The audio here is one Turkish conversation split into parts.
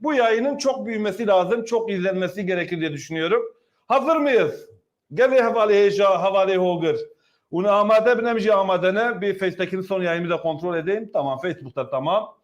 Bu yayının çok büyümesi lazım, çok izlenmesi gerekir diye düşünüyorum. Hazır mıyız? Gel havale heyeca, havale hoğur. Onu amade binemci amadene bir Facebook'taki son yayını da kontrol edeyim. Tamam Facebook'ta tamam.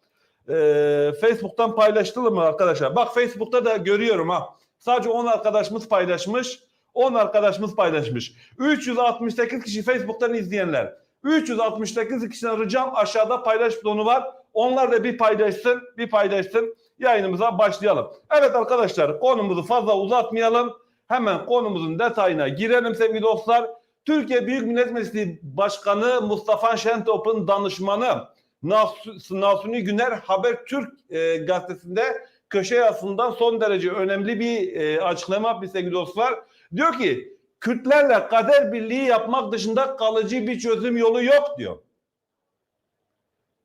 Ee, Facebook'tan paylaştılar mı arkadaşlar? Bak Facebook'ta da görüyorum ha. Sadece 10 arkadaşımız paylaşmış. 10 arkadaşımız paylaşmış. 368 kişi Facebook'tan izleyenler. 368 kişiden ricam aşağıda paylaş butonu var. Onlar da bir paylaşsın, bir paylaşsın. Yayınımıza başlayalım. Evet arkadaşlar konumuzu fazla uzatmayalım. Hemen konumuzun detayına girelim sevgili dostlar. Türkiye Büyük Millet Meclisi Başkanı Mustafa Şentop'un danışmanı Nas- Nasuni Güner Habertürk e, gazetesinde köşe yazısından son derece önemli bir e, açıklama yapmış sevgili dostlar. Diyor ki Kürtlerle kader birliği yapmak dışında kalıcı bir çözüm yolu yok diyor.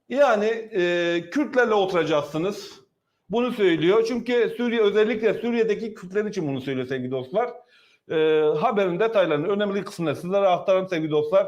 Yani e, Kürtlerle oturacaksınız. Bunu söylüyor. Çünkü Suriye özellikle Suriye'deki Kürtler için bunu söylüyor sevgili dostlar. E, haberin detaylarını önemli kısmını sizlere aktarın sevgili dostlar.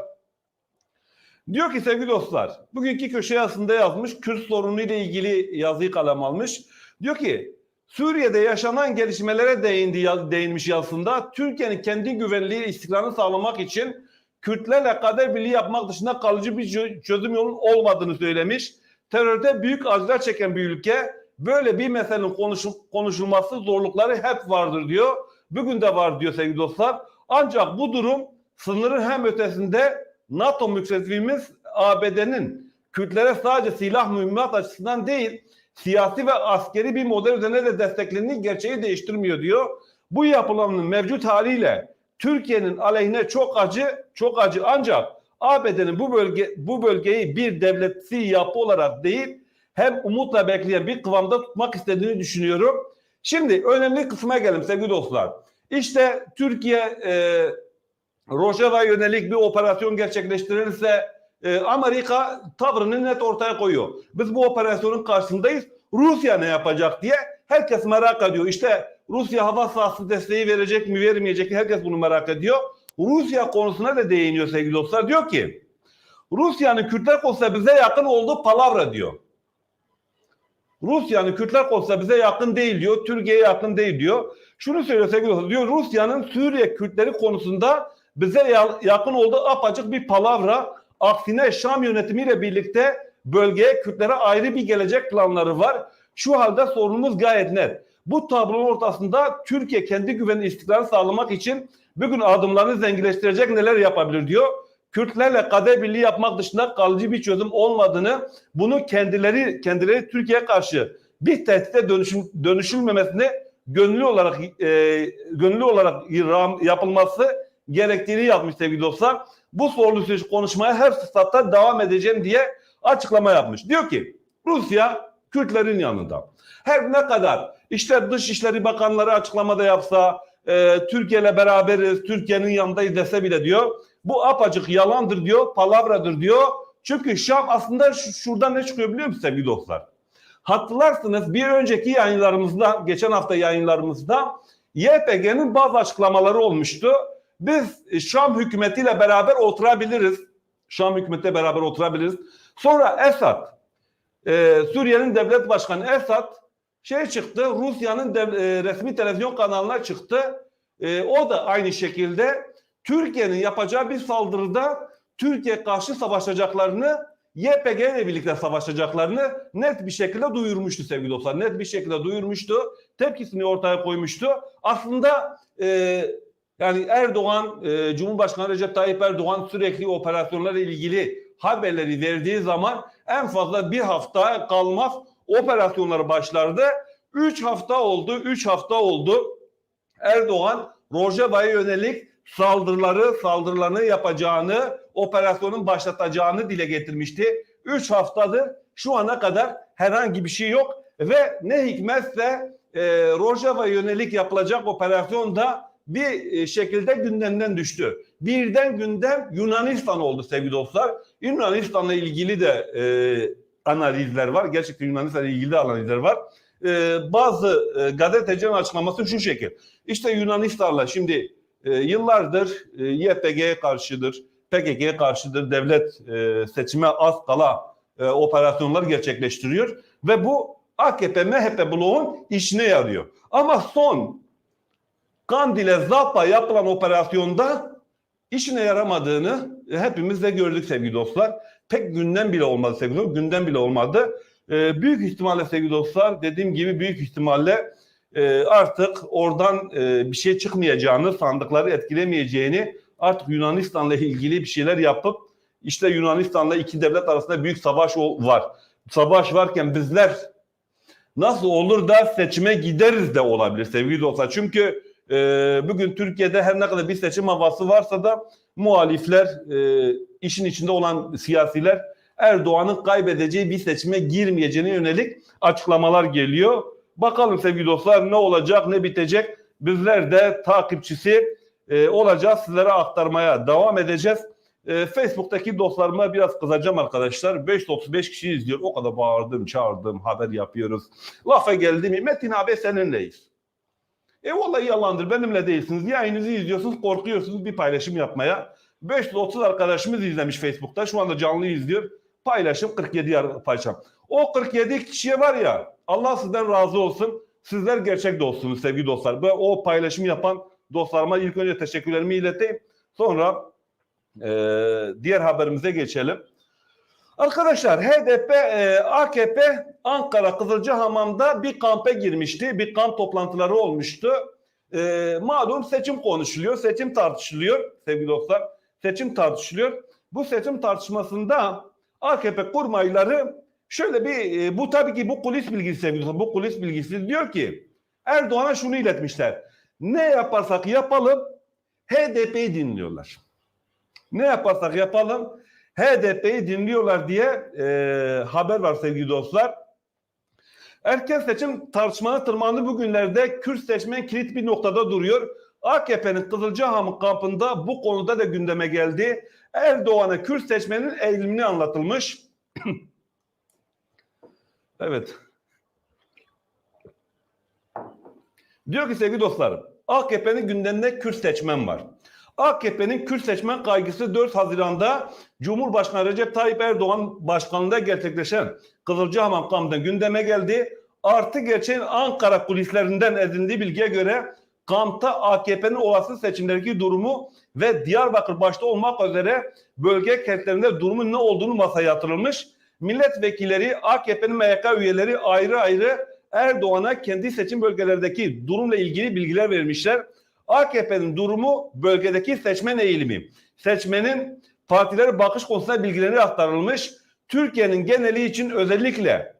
Diyor ki sevgili dostlar, bugünkü köşe yazısında yazmış, Kürt sorunu ile ilgili yazıyı kalem almış. Diyor ki, Suriye'de yaşanan gelişmelere değindi, değinmiş yazısında Türkiye'nin kendi güvenliği istikrarını sağlamak için Kürtlerle kader birliği yapmak dışında kalıcı bir çö- çözüm yolunun olmadığını söylemiş. Terörde büyük acılar çeken bir ülke böyle bir meselenin konuşul- konuşulması zorlukları hep vardır diyor. Bugün de var diyor sevgili dostlar. Ancak bu durum sınırın hem ötesinde NATO müttefimiz ABD'nin Kürtlere sadece silah mühimmat açısından değil siyasi ve askeri bir model üzerine de desteklediğini gerçeği değiştirmiyor diyor. Bu yapılanın mevcut haliyle Türkiye'nin aleyhine çok acı, çok acı ancak ABD'nin bu bölge bu bölgeyi bir devletsi yapı olarak değil hem umutla bekleyen bir kıvamda tutmak istediğini düşünüyorum. Şimdi önemli kısma gelelim sevgili dostlar. İşte Türkiye e, Rojava yönelik bir operasyon gerçekleştirirse e, Amerika tavrını net ortaya koyuyor. Biz bu operasyonun karşısındayız. Rusya ne yapacak diye herkes merak ediyor. İşte Rusya hava sahası desteği verecek mi vermeyecek mi herkes bunu merak ediyor. Rusya konusuna da değiniyor sevgili dostlar. Diyor ki Rusya'nın Kürtler konusunda bize yakın olduğu palavra diyor. Rusya'nın Kürtler konusunda bize yakın değil diyor. Türkiye'ye yakın değil diyor. Şunu söylüyor sevgili dostlar. Diyor Rusya'nın Suriye Kürtleri konusunda bize ya- yakın olduğu apaçık bir palavra. Aksine Şam yönetimiyle birlikte bölgeye Kürtlere ayrı bir gelecek planları var. Şu halde sorunumuz gayet net. Bu tablonun ortasında Türkiye kendi güvenli istikrarını sağlamak için bugün adımlarını zenginleştirecek neler yapabilir diyor. Kürtlerle kader birliği yapmak dışında kalıcı bir çözüm olmadığını, bunu kendileri kendileri Türkiye'ye karşı bir tehdide dönüşüm, dönüşülmemesini gönüllü olarak e, gönüllü olarak yapılması gerektiğini yapmış sevgili dostlar. Bu sorulu konuşmaya her fırsatta devam edeceğim diye açıklama yapmış. Diyor ki Rusya Kürtlerin yanında. Her ne kadar işte Dışişleri Bakanları açıklamada yapsa e, Türkiye ile beraberiz, Türkiye'nin yanındayız dese bile diyor. Bu apacık yalandır diyor, palavradır diyor. Çünkü Şam aslında şu- şuradan ne çıkıyor biliyor musunuz sevgili dostlar? Hatırlarsınız bir önceki yayınlarımızda, geçen hafta yayınlarımızda YPG'nin bazı açıklamaları olmuştu. Biz Şam hükümetiyle beraber oturabiliriz. Şam hükümetiyle beraber oturabiliriz. Sonra Esad, e, Suriye'nin devlet başkanı Esad şey çıktı, Rusya'nın e, resmi televizyon kanalına çıktı. E, o da aynı şekilde Türkiye'nin yapacağı bir saldırıda Türkiye karşı savaşacaklarını YPG ile birlikte savaşacaklarını net bir şekilde duyurmuştu sevgili dostlar. Net bir şekilde duyurmuştu. Tepkisini ortaya koymuştu. Aslında e, yani Erdoğan, e, Cumhurbaşkanı Recep Tayyip Erdoğan sürekli operasyonlarla ilgili haberleri verdiği zaman en fazla bir hafta kalmaz operasyonları başlardı. Üç hafta oldu, üç hafta oldu. Erdoğan Rojava'ya yönelik saldırıları, saldırılarını yapacağını, operasyonun başlatacağını dile getirmişti. Üç haftadır şu ana kadar herhangi bir şey yok ve ne hikmetse e, Rojava'ya yönelik yapılacak operasyon da bir e, şekilde gündemden düştü. Birden gündem Yunanistan oldu sevgili dostlar. Yunanistan'la ilgili de e, analizler var. Gerçekten Yunanistan'la ilgili de analizler var. E, bazı e, gazetecilerin açıklaması şu şekil. İşte Yunanistan'la şimdi e, yıllardır e, YPG'ye karşıdır, PKK'ye karşıdır, devlet e, seçime az kala e, operasyonlar gerçekleştiriyor ve bu AKP MHP bloğun işine yarıyor. Ama son Kandil'e Zappa yapılan operasyonda işine yaramadığını hepimiz de gördük sevgili dostlar. Pek gündem bile olmadı sevgili dostlar. Gündem bile olmadı. Ee, büyük ihtimalle sevgili dostlar dediğim gibi büyük ihtimalle e, artık oradan e, bir şey çıkmayacağını, sandıkları etkilemeyeceğini artık Yunanistan'la ilgili bir şeyler yapıp işte Yunanistan'la iki devlet arasında büyük savaş var. Savaş varken bizler nasıl olur da seçime gideriz de olabilir sevgili dostlar. Çünkü e, bugün Türkiye'de her ne kadar bir seçim havası varsa da muhalifler, e, işin içinde olan siyasiler Erdoğan'ın kaybedeceği bir seçime girmeyeceğine yönelik açıklamalar geliyor. Bakalım sevgili dostlar ne olacak, ne bitecek. Bizler de takipçisi e, olacağız. Sizlere aktarmaya devam edeceğiz. E, Facebook'taki dostlarıma biraz kızacağım arkadaşlar. 535 kişi izliyor. O kadar bağırdım, çağırdım, haber yapıyoruz. Lafa geldi mi? Metin abi seninleyiz. E vallahi yalandır. Benimle değilsiniz. Yayınınızı izliyorsunuz, korkuyorsunuz bir paylaşım yapmaya. 530 arkadaşımız izlemiş Facebook'ta. Şu anda canlı izliyor. Paylaşım 47 yar- paylaşım. O 47 kişiye var ya Allah sizden razı olsun. Sizler gerçek dostsunuz sevgili dostlar. Ve o paylaşım yapan dostlarıma ilk önce teşekkürlerimi ileteyim. Sonra e, diğer haberimize geçelim. Arkadaşlar HDP, e, AKP Ankara Kızılcahamam'da bir kampa girmişti. Bir kamp toplantıları olmuştu. E, malum seçim konuşuluyor, seçim tartışılıyor sevgili dostlar. Seçim tartışılıyor. Bu seçim tartışmasında AKP kurmayları şöyle bir, e, bu tabii ki bu kulis bilgisi sevgili. Bu kulis bilgisi diyor ki Erdoğan'a şunu iletmişler. Ne yaparsak yapalım HDP'yi dinliyorlar. Ne yaparsak yapalım HDP'yi dinliyorlar diye e, haber var sevgili dostlar. Erken seçim tartışmaları tırmandı bugünlerde Kürt seçmen kilit bir noktada duruyor. AKP'nin Kızılcahamam kampında bu konuda da gündeme geldi. Erdoğan'a Kürt seçmenin eğilimini anlatılmış. evet. Diyor ki sevgili dostlarım, AKP'nin gündeminde Kürt seçmen var. AKP'nin Kürt seçmen kaygısı 4 Haziran'da Cumhurbaşkanı Recep Tayyip Erdoğan başkanlığında gerçekleşen Kızılcahamam kampında gündeme geldi. Artı gerçeğin Ankara kulislerinden edindiği bilgiye göre kampta AKP'nin olası seçimlerdeki durumu ve Diyarbakır başta olmak üzere bölge kentlerinde durumun ne olduğunu masaya yatırılmış. Milletvekilleri, AKP'nin MYK üyeleri ayrı ayrı Erdoğan'a kendi seçim bölgelerindeki durumla ilgili bilgiler vermişler. AKP'nin durumu bölgedeki seçmen eğilimi, seçmenin partilere bakış konusunda bilgileri aktarılmış. Türkiye'nin geneli için özellikle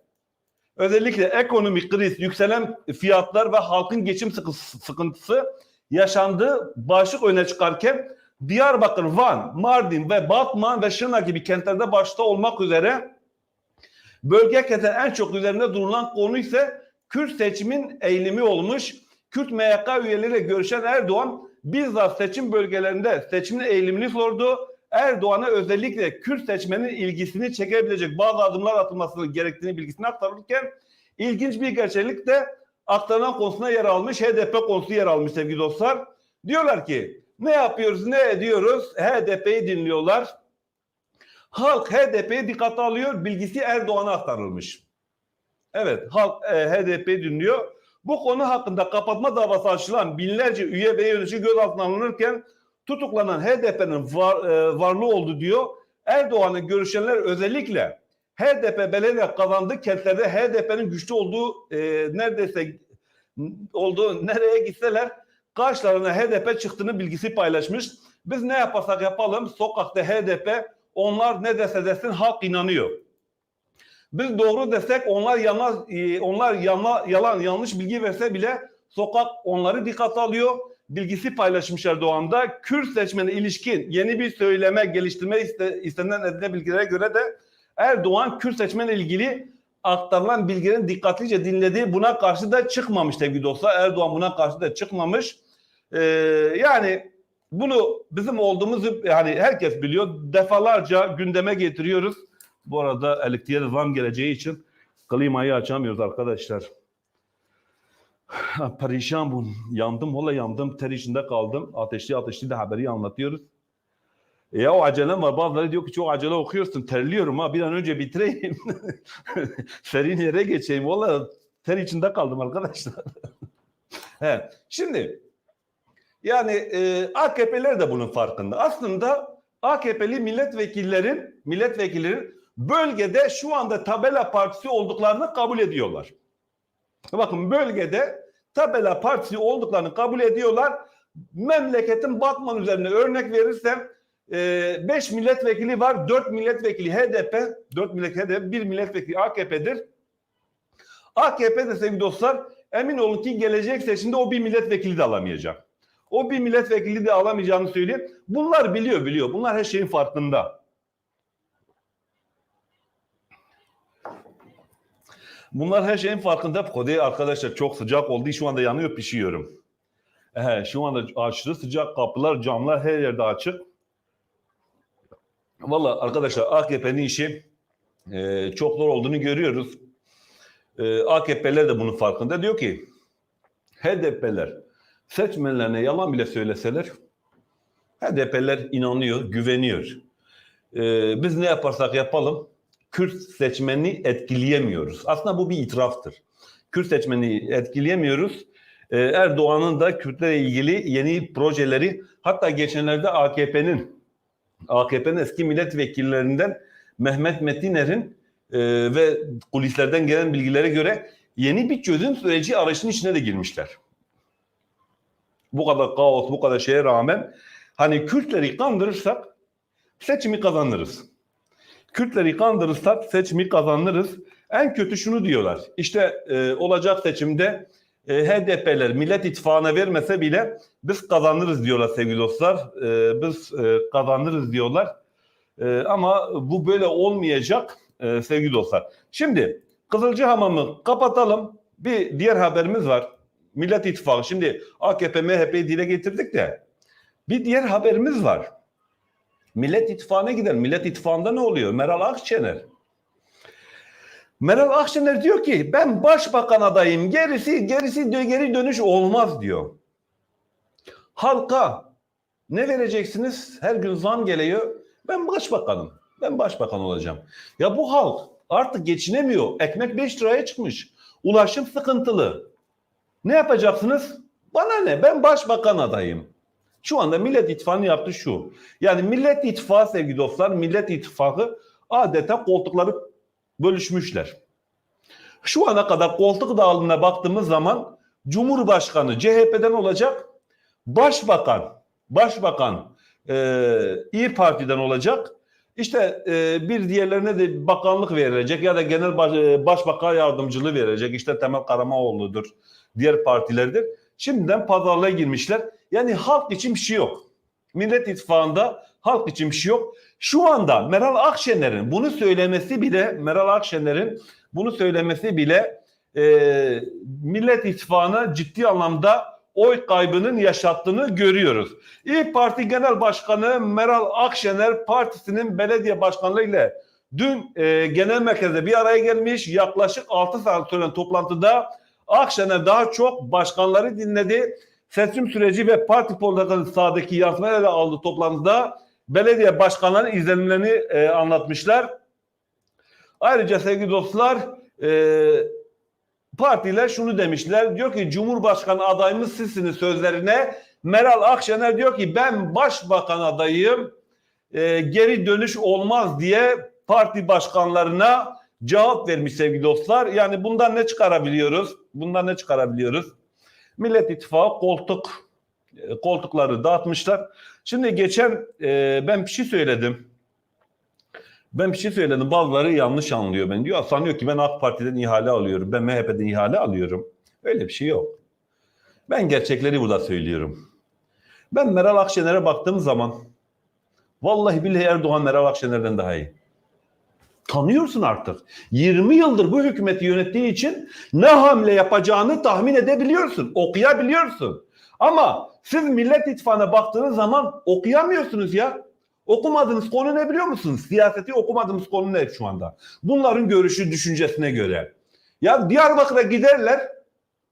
özellikle ekonomik kriz, yükselen fiyatlar ve halkın geçim sıkı- sıkıntısı yaşandığı başlık öne çıkarken Diyarbakır, Van, Mardin ve Batman ve Şırnak gibi kentlerde başta olmak üzere bölge kentler en çok üzerinde durulan konu ise Kürt seçimin eğilimi olmuş. Kürt MYK üyeleriyle görüşen Erdoğan bizzat seçim bölgelerinde seçimin eğilimini sordu. Erdoğan'a özellikle Kürt seçmenin ilgisini çekebilecek bazı adımlar atılması gerektiğini bilgisini aktarırken ilginç bir gerçeklik de aktarılan konusuna yer almış. HDP konusu yer almış sevgili dostlar. Diyorlar ki ne yapıyoruz ne ediyoruz? HDP'yi dinliyorlar. Halk HDP'yi dikkate alıyor. Bilgisi Erdoğan'a aktarılmış. Evet halk e, HDP'yi dinliyor. Bu konu hakkında kapatma davası açılan binlerce üye ve yönetici gözaltına alınırken tutuklanan HDP'nin var, e, varlığı oldu diyor. Erdoğan'ın görüşenler özellikle HDP belediye kazandığı kentlerde HDP'nin güçlü olduğu e, neredeyse olduğu nereye gitseler karşılarına HDP çıktığını bilgisi paylaşmış. Biz ne yaparsak yapalım sokakta HDP onlar ne dese desin halk inanıyor. Biz doğru desek onlar yalan, e, onlar yana, yalan yanlış bilgi verse bile sokak onları dikkate alıyor. Bilgisi paylaşmış Erdoğan'da. Kürt seçmene ilişkin yeni bir söyleme geliştirme iste, istenen edine bilgilere göre de Erdoğan Kürt seçmenle ilgili aktarılan bilgilerin dikkatlice dinlediği buna karşı da çıkmamış sevgili dostlar. Erdoğan buna karşı da çıkmamış. Ee, yani bunu bizim olduğumuzu yani herkes biliyor. Defalarca gündeme getiriyoruz. Bu arada elektriğe zam geleceği için klimayı açamıyoruz arkadaşlar. Perişan bu. Yandım, valla yandım. Ter içinde kaldım. Ateşli ateşli de haberi anlatıyoruz. E ya o acelem var. Bazıları diyor ki çok acele okuyorsun. Terliyorum ha bir an önce bitireyim. Serin yere geçeyim. Valla ter içinde kaldım arkadaşlar. He, şimdi yani e, AKP'ler de bunun farkında. Aslında AKP'li milletvekillerin milletvekillerin bölgede şu anda tabela partisi olduklarını kabul ediyorlar. Bakın bölgede tabela partisi olduklarını kabul ediyorlar. Memleketin Batman üzerine örnek verirsem 5 milletvekili var, 4 milletvekili HDP, 4 milletvekili HDP, 1 milletvekili AKP'dir. AKP de sevgili dostlar emin olun ki gelecek seçimde o bir milletvekili de alamayacak. O bir milletvekili de alamayacağını söyleyeyim. Bunlar biliyor biliyor. Bunlar her şeyin farkında. Bunlar her şeyin farkında. Kodey arkadaşlar çok sıcak oldu. Şu anda yanıyor pişiyorum. Ee, şu anda aşırı sıcak kapılar, camlar her yerde açık. Valla arkadaşlar AKP'nin işi e, çok zor olduğunu görüyoruz. E, AKP'ler de bunun farkında. Diyor ki HDP'ler seçmenlerine yalan bile söyleseler HDP'ler inanıyor, güveniyor. E, biz ne yaparsak yapalım Kürt seçmenini etkileyemiyoruz. Aslında bu bir itiraftır. Kürt seçmeni etkileyemiyoruz. Ee, Erdoğan'ın da Kürtlerle ilgili yeni projeleri hatta geçenlerde AKP'nin AKP'nin eski milletvekillerinden Mehmet Metiner'in e, ve kulislerden gelen bilgilere göre yeni bir çözüm süreci arayışının içine de girmişler. Bu kadar kaos, bu kadar şeye rağmen hani Kürtleri kandırırsak seçimi kazanırız. Kürtleri kandırırsak seçimi kazanırız. En kötü şunu diyorlar. İşte e, olacak seçimde e, HDP'ler Millet İttifakı'na vermese bile biz kazanırız diyorlar sevgili dostlar. E, biz e, kazanırız diyorlar. E, ama bu böyle olmayacak e, sevgili dostlar. Şimdi Kızılcahamam'ı kapatalım. Bir diğer haberimiz var. Millet İttifakı. Şimdi AKP, MHP'yi dile getirdik de bir diğer haberimiz var. Millet İttifakı'na gider. Millet İttifakı'nda ne oluyor? Meral Akşener. Meral Akşener diyor ki ben başbakan adayım. Gerisi gerisi geri dönüş olmaz diyor. Halka ne vereceksiniz? Her gün zam geliyor. Ben başbakanım. Ben başbakan olacağım. Ya bu halk artık geçinemiyor. Ekmek 5 liraya çıkmış. Ulaşım sıkıntılı. Ne yapacaksınız? Bana ne? Ben başbakan adayım. Şu anda Millet İttifakı'nın yaptığı şu. Yani Millet İttifakı sevgili dostlar, Millet İttifakı adeta koltukları bölüşmüşler. Şu ana kadar koltuk dağılımına baktığımız zaman Cumhurbaşkanı CHP'den olacak, Başbakan, Başbakan e, İyi Parti'den olacak. İşte e, bir diğerlerine de bakanlık verilecek ya da genel baş, e, başbakan yardımcılığı verilecek. İşte Temel Karamoğlu'dur, diğer partilerdir. Şimdiden pazarlığa girmişler. Yani halk için bir şey yok. Millet İttifakı'nda halk için bir şey yok. Şu anda Meral Akşener'in bunu söylemesi bile Meral Akşener'in bunu söylemesi bile e, Millet İttifakı'na ciddi anlamda oy kaybının yaşattığını görüyoruz. İyi Parti Genel Başkanı Meral Akşener partisinin belediye başkanlığı ile dün e, genel merkezde bir araya gelmiş. Yaklaşık 6 saat süren toplantıda Akşener daha çok başkanları dinledi. Seçim süreci ve parti politikaları sahadaki yansımaları aldı toplantıda belediye başkanlarının izlenimlerini e, anlatmışlar. Ayrıca sevgili dostlar e, partiler şunu demişler. Diyor ki Cumhurbaşkanı adayımız sizsiniz sözlerine. Meral Akşener diyor ki ben başbakan adayım e, geri dönüş olmaz diye parti başkanlarına cevap vermiş sevgili dostlar. Yani bundan ne çıkarabiliyoruz? Bundan ne çıkarabiliyoruz? Millet İttifakı koltuk e, koltukları dağıtmışlar. Şimdi geçen e, ben bir şey söyledim. Ben bir şey söyledim. Bazıları yanlış anlıyor beni. Diyor sanıyor ki ben AK Parti'den ihale alıyorum. Ben MHP'den ihale alıyorum. Öyle bir şey yok. Ben gerçekleri burada söylüyorum. Ben Meral Akşener'e baktığım zaman vallahi billahi Erdoğan Meral Akşener'den daha iyi. Tanıyorsun artık. 20 yıldır bu hükümeti yönettiği için ne hamle yapacağını tahmin edebiliyorsun. Okuyabiliyorsun. Ama siz Millet İttifakı'na baktığınız zaman okuyamıyorsunuz ya. Okumadığınız konu ne biliyor musunuz? Siyaseti okumadığımız konu ne şu anda? Bunların görüşü, düşüncesine göre. Ya Diyarbakır'a giderler,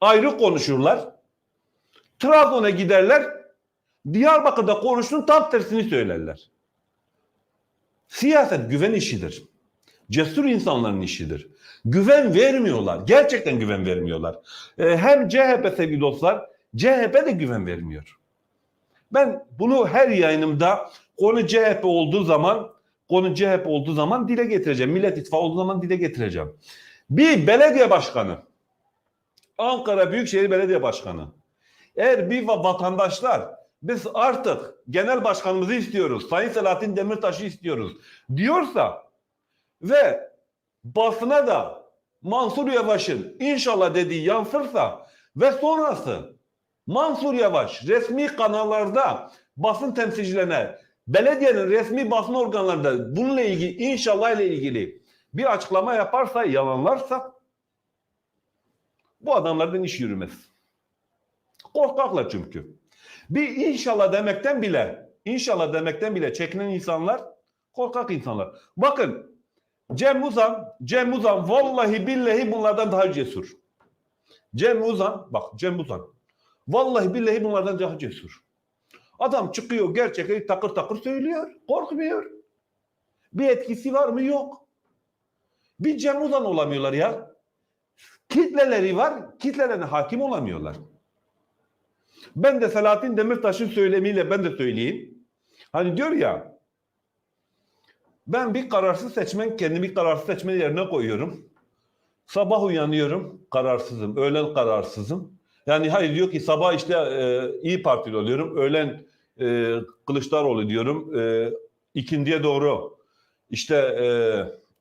ayrı konuşurlar. Trabzon'a giderler, Diyarbakır'da konuştuğun tam tersini söylerler. Siyaset güven işidir. Cesur insanların işidir. Güven vermiyorlar. Gerçekten güven vermiyorlar. Ee, hem CHP sevgili dostlar, CHP de güven vermiyor. Ben bunu her yayınımda konu CHP olduğu zaman konu CHP olduğu zaman dile getireceğim. Millet İttifakı olduğu zaman dile getireceğim. Bir belediye başkanı, Ankara Büyükşehir Belediye Başkanı, eğer bir va- vatandaşlar biz artık genel başkanımızı istiyoruz, Sayın Selahattin Demirtaş'ı istiyoruz diyorsa ve basına da Mansur Yavaş'ın inşallah dediği yansırsa ve sonrası Mansur Yavaş resmi kanallarda basın temsilcilerine belediyenin resmi basın organlarında bununla ilgili inşallah ile ilgili bir açıklama yaparsa yalanlarsa bu adamlardan iş yürümez. Korkaklar çünkü. Bir inşallah demekten bile inşallah demekten bile çekinen insanlar korkak insanlar. Bakın Cem Uzan, Cem Uzan vallahi billahi bunlardan daha cesur. Cem Uzan, bak Cem Uzan. Vallahi billahi bunlardan daha cesur. Adam çıkıyor gerçekleri takır takır söylüyor. Korkmuyor. Bir etkisi var mı? Yok. Bir Cem Uzan olamıyorlar ya. Kitleleri var, kitlelerine hakim olamıyorlar. Ben de Selahattin Demirtaş'ın söylemiyle ben de söyleyeyim. Hani diyor ya ben bir kararsız seçmen kendimi kararsız seçmen yerine koyuyorum. Sabah uyanıyorum kararsızım. Öğlen kararsızım. Yani hayır diyor ki sabah işte e, iyi Partili oluyorum. Öğlen e, Kılıçdaroğlu diyorum. E, ikindiye doğru işte e,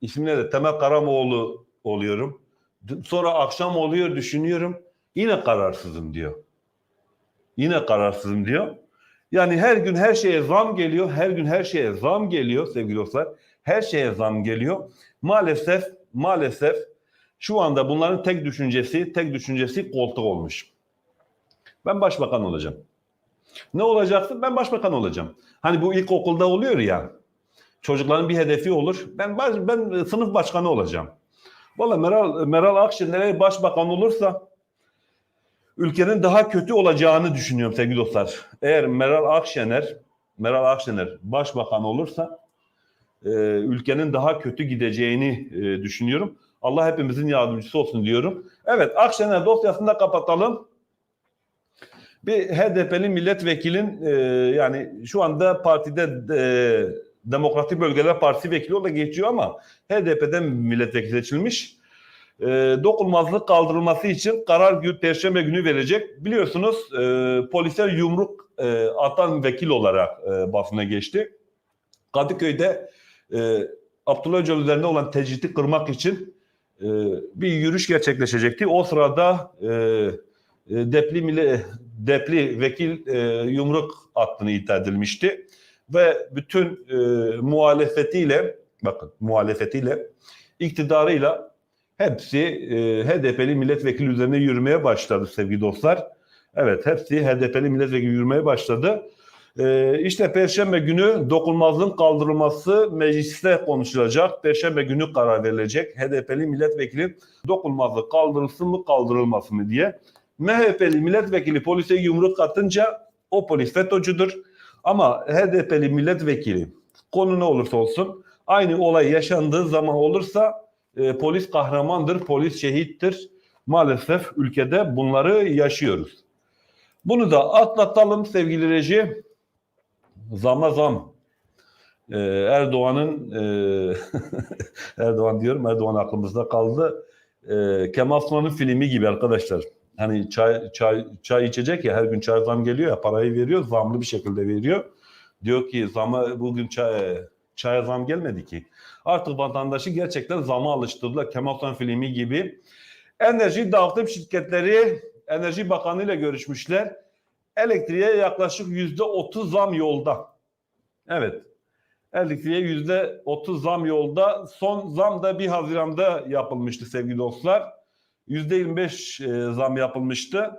ismi ne de Temel Karamoğlu oluyorum. Sonra akşam oluyor düşünüyorum. Yine kararsızım diyor. Yine kararsızım diyor. Yani her gün her şeye zam geliyor. Her gün her şeye zam geliyor sevgili dostlar. Her şeye zam geliyor. Maalesef maalesef şu anda bunların tek düşüncesi, tek düşüncesi koltuk olmuş. Ben başbakan olacağım. Ne olacaksın? Ben başbakan olacağım. Hani bu ilkokulda oluyor ya. Çocukların bir hedefi olur. Ben baş- ben sınıf başkanı olacağım. Vallahi Meral Meral Akşener başbakan olursa ülkenin daha kötü olacağını düşünüyorum sevgili dostlar. Eğer Meral Akşener Meral Akşener başbakan olursa e, ülkenin daha kötü gideceğini e, düşünüyorum. Allah hepimizin yardımcısı olsun diyorum. Evet Akşener dosyasını da kapatalım. Bir HDP'li milletvekilin e, yani şu anda partide e, Demokratik Bölgeler Partisi vekili olarak geçiyor ama HDP'den milletvekili seçilmiş. E, dokunmazlık kaldırılması için karar gün Perşembe günü verecek. Biliyorsunuz e, polisler yumruk e, atan vekil olarak e, basına geçti. Kadıköy'de e, Abdullah Öcalan üzerinde olan tecridi kırmak için e, bir yürüyüş gerçekleşecekti. O sırada e, e, depli mile, depli vekil e, yumruk attığını iddia edilmişti ve bütün e, muhalefetiyle bakın muhalefetiyle iktidarıyla hepsi e, HDP'li milletvekili üzerine yürümeye başladı sevgili dostlar. Evet hepsi HDP'li milletvekili yürümeye başladı. Ee, işte Perşembe günü dokunmazlığın kaldırılması mecliste konuşulacak. Perşembe günü karar verilecek. HDP'li milletvekili dokunmazlık kaldırılsın mı kaldırılmasın mı diye. MHP'li milletvekili polise yumruk atınca o polis FETÖ'cüdür. Ama HDP'li milletvekili konu ne olursa olsun aynı olay yaşandığı zaman olursa e, polis kahramandır, polis şehittir. Maalesef ülkede bunları yaşıyoruz. Bunu da atlatalım sevgili reji. Zama zam. Ee, Erdoğan'ın e, Erdoğan diyorum Erdoğan aklımızda kaldı. Ee, Kemal Sunal'ın filmi gibi arkadaşlar. Hani çay, çay, çay içecek ya her gün çay zam geliyor ya parayı veriyor zamlı bir şekilde veriyor. Diyor ki zama bugün çay, çaya zam gelmedi ki. Artık vatandaşı gerçekten zama alıştırdılar. Kemal filmi gibi. Enerji dağıtım şirketleri Enerji Bakanı ile görüşmüşler elektriğe yaklaşık yüzde otuz zam yolda. Evet. Elektriğe yüzde otuz zam yolda. Son zam da 1 Haziran'da yapılmıştı sevgili dostlar. Yüzde yirmi beş e, zam yapılmıştı.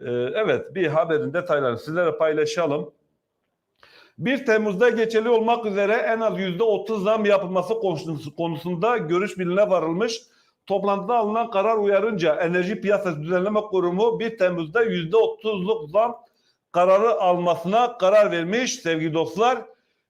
E, Evet bir haberin detaylarını sizlere paylaşalım. 1 Temmuz'da geçerli olmak üzere en az yüzde otuz zam yapılması konusu- konusunda görüş birliğine varılmış. Toplantıda alınan karar uyarınca Enerji Piyasası Düzenleme Kurumu 1 Temmuz'da yüzde otuzluk zam kararı almasına karar vermiş sevgili dostlar.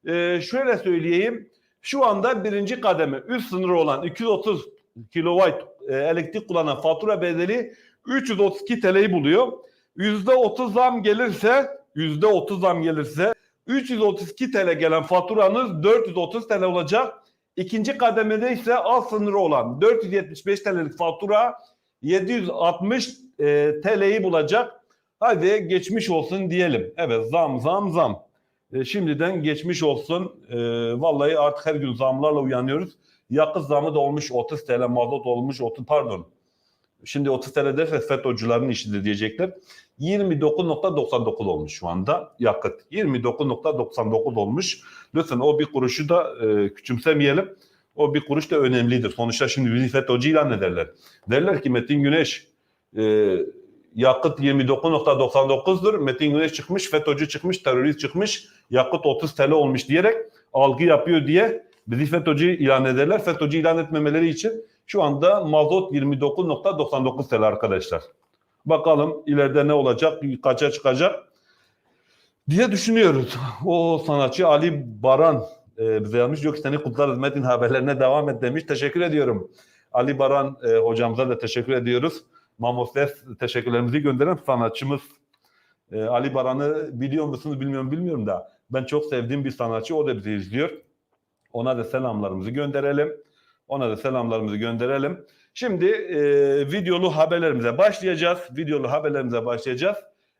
Ee, şöyle söyleyeyim. Şu anda birinci kademe üst sınırı olan 230 kilowatt e, elektrik kullanan fatura bedeli 332 TL'yi buluyor. %30 zam gelirse %30 zam gelirse 332 TL gelen faturanız 430 TL olacak. İkinci kademede ise alt sınırı olan 475 TL'lik fatura 760 e, TL'yi bulacak. Hadi geçmiş olsun diyelim. Evet zam zam zam. E, şimdiden geçmiş olsun. E, vallahi artık her gün zamlarla uyanıyoruz. Yakıt zamı da olmuş 30 TL, mazot olmuş 30 pardon. Şimdi 30 TL derse FETÖ'cülerin işidir diyecekler. 29.99 olmuş şu anda yakıt. 29.99 olmuş. Lütfen o bir kuruşu da e, küçümsemeyelim. O bir kuruş da önemlidir. Sonuçta şimdi bizi FETÖ'cü ilan ederler. Derler ki Metin Güneş e, yakıt 29.99'dur. Metin Güneş çıkmış, FETÖ'cü çıkmış, terörist çıkmış. Yakıt 30 TL olmuş diyerek algı yapıyor diye bizi FETÖ'cü ilan ederler. FETÖ'cü ilan etmemeleri için şu anda mazot 29.99 TL arkadaşlar. Bakalım ileride ne olacak, kaça çıkacak diye düşünüyoruz. O sanatçı Ali Baran e, bize yazmış. Yok seni kutlarız Metin haberlerine devam et demiş. Teşekkür ediyorum. Ali Baran e, hocamıza da teşekkür ediyoruz. Mamosles teşekkürlerimizi gönderen sanatçımız. E, Ali Baran'ı biliyor musunuz bilmiyorum bilmiyorum da ben çok sevdiğim bir sanatçı. O da bizi izliyor. Ona da selamlarımızı gönderelim. Ona da selamlarımızı gönderelim. Şimdi e, videolu haberlerimize başlayacağız. Videolu haberlerimize başlayacağız.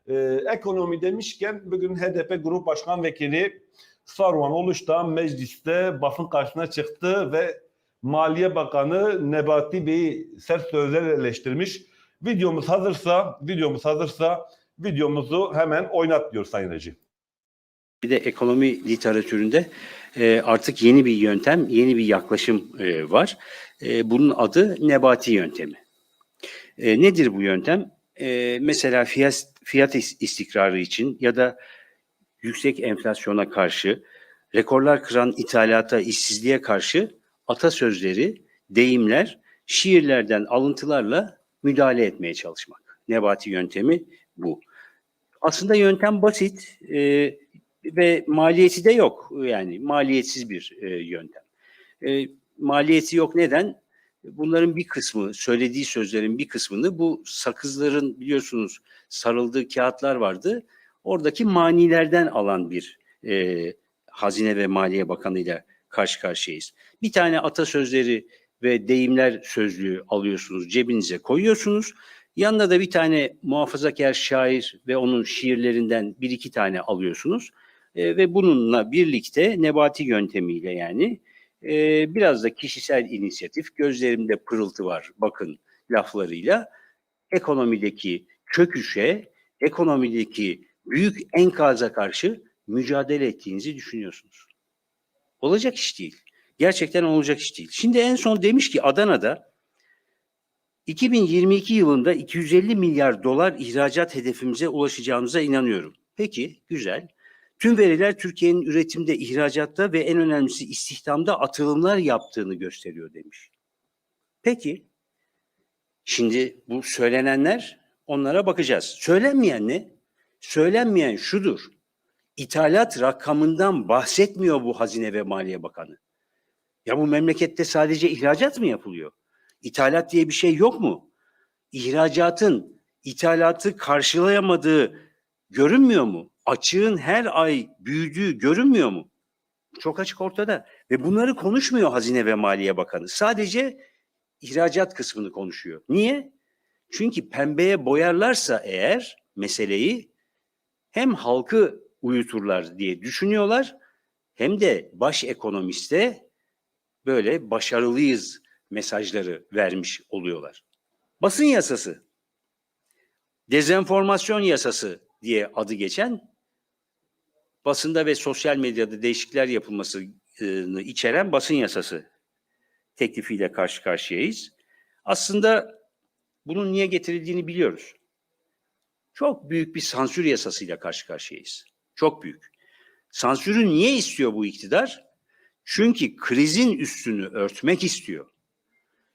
E, ekonomi demişken bugün HDP Grup Başkan Vekili Sarvan Oluş'tan mecliste basın karşısına çıktı ve Maliye Bakanı Nebati Bey'i sert sözler eleştirmiş. Videomuz hazırsa, videomuz hazırsa videomuzu hemen oynat diyor Sayın Recep. Bir de ekonomi literatüründe e, artık yeni bir yöntem, yeni bir yaklaşım e, var. E, bunun adı nebati yöntemi. Nedir bu yöntem? Mesela fiyat, fiyat is- istikrarı için ya da yüksek enflasyona karşı, rekorlar kıran ithalata, işsizliğe karşı atasözleri, deyimler, şiirlerden alıntılarla müdahale etmeye çalışmak. Nebati yöntemi bu. Aslında yöntem basit ve maliyeti de yok. Yani maliyetsiz bir e, yöntem. E, maliyeti yok neden? Bunların bir kısmı, söylediği sözlerin bir kısmını bu sakızların biliyorsunuz sarıldığı kağıtlar vardı. Oradaki manilerden alan bir e, Hazine ve Maliye Bakanı ile karşı karşıyayız. Bir tane atasözleri ve deyimler sözlüğü alıyorsunuz, cebinize koyuyorsunuz. Yanına da bir tane muhafazakar şair ve onun şiirlerinden bir iki tane alıyorsunuz. E, ve bununla birlikte nebati yöntemiyle yani e, biraz da kişisel inisiyatif, gözlerimde pırıltı var bakın laflarıyla ekonomideki çöküşe, ekonomideki büyük enkaza karşı mücadele ettiğinizi düşünüyorsunuz. Olacak iş değil. Gerçekten olacak iş değil. Şimdi en son demiş ki Adana'da 2022 yılında 250 milyar dolar ihracat hedefimize ulaşacağımıza inanıyorum. Peki, güzel. Tüm veriler Türkiye'nin üretimde, ihracatta ve en önemlisi istihdamda atılımlar yaptığını gösteriyor demiş. Peki, şimdi bu söylenenler onlara bakacağız. Söylenmeyen ne? Söylenmeyen şudur. İthalat rakamından bahsetmiyor bu Hazine ve Maliye Bakanı. Ya bu memlekette sadece ihracat mı yapılıyor? İthalat diye bir şey yok mu? İhracatın ithalatı karşılayamadığı görünmüyor mu? Açığın her ay büyüdüğü görünmüyor mu? Çok açık ortada. Ve bunları konuşmuyor Hazine ve Maliye Bakanı. Sadece ihracat kısmını konuşuyor. Niye? Çünkü pembeye boyarlarsa eğer meseleyi hem halkı uyuturlar diye düşünüyorlar hem de baş ekonomiste böyle başarılıyız mesajları vermiş oluyorlar. Basın yasası, dezenformasyon yasası diye adı geçen basında ve sosyal medyada değişiklikler yapılmasını içeren basın yasası teklifiyle karşı karşıyayız. Aslında bunun niye getirildiğini biliyoruz. Çok büyük bir sansür yasasıyla karşı karşıyayız. Çok büyük. Sansürü niye istiyor bu iktidar? Çünkü krizin üstünü örtmek istiyor.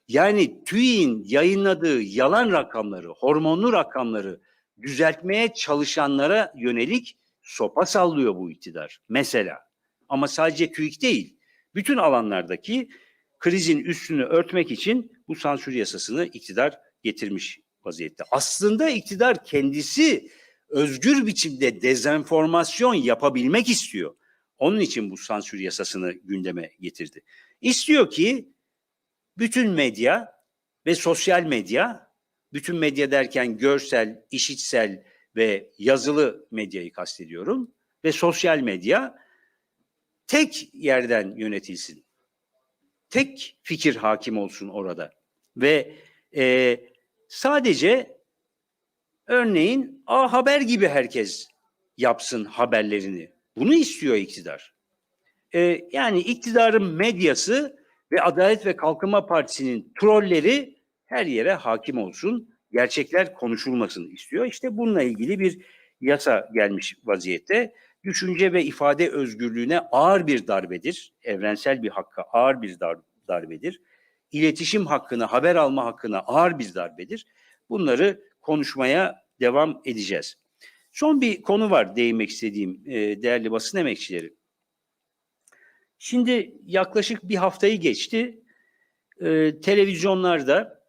Yani TÜİ'nin yayınladığı yalan rakamları, hormonlu rakamları düzeltmeye çalışanlara yönelik sopa sallıyor bu iktidar. Mesela. Ama sadece TÜİK değil. Bütün alanlardaki krizin üstünü örtmek için bu sansür yasasını iktidar getirmiş vaziyette. Aslında iktidar kendisi özgür biçimde dezenformasyon yapabilmek istiyor. Onun için bu sansür yasasını gündeme getirdi. İstiyor ki bütün medya ve sosyal medya, bütün medya derken görsel, işitsel ve yazılı medyayı kastediyorum ve sosyal medya tek yerden yönetilsin. Tek fikir hakim olsun orada ve e, sadece örneğin A Haber gibi herkes yapsın haberlerini. Bunu istiyor iktidar. E, yani iktidarın medyası ve Adalet ve Kalkınma Partisi'nin trolleri her yere hakim olsun, gerçekler konuşulmasın istiyor. İşte bununla ilgili bir yasa gelmiş vaziyette. Düşünce ve ifade özgürlüğüne ağır bir darbedir. Evrensel bir hakka ağır bir dar- darbedir. İletişim hakkına, haber alma hakkına ağır bir darbedir. Bunları konuşmaya devam edeceğiz. Son bir konu var değinmek istediğim e, değerli basın emekçileri. Şimdi yaklaşık bir haftayı geçti. Ee, televizyonlarda,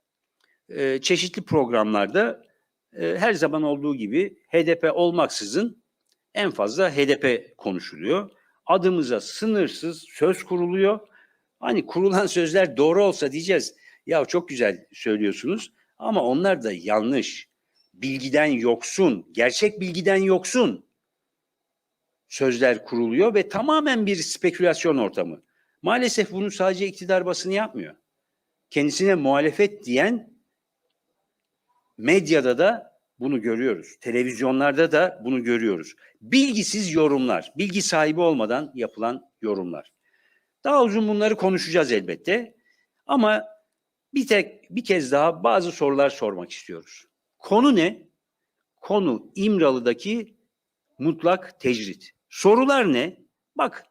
e, çeşitli programlarda e, her zaman olduğu gibi HDP olmaksızın en fazla HDP konuşuluyor. Adımıza sınırsız söz kuruluyor. Hani kurulan sözler doğru olsa diyeceğiz. Ya çok güzel söylüyorsunuz ama onlar da yanlış. Bilgiden yoksun, gerçek bilgiden yoksun sözler kuruluyor ve tamamen bir spekülasyon ortamı. Maalesef bunu sadece iktidar basını yapmıyor. Kendisine muhalefet diyen medyada da bunu görüyoruz. Televizyonlarda da bunu görüyoruz. Bilgisiz yorumlar, bilgi sahibi olmadan yapılan yorumlar. Daha uzun bunları konuşacağız elbette. Ama bir tek bir kez daha bazı sorular sormak istiyoruz. Konu ne? Konu İmralı'daki mutlak tecrit. Sorular ne? Bak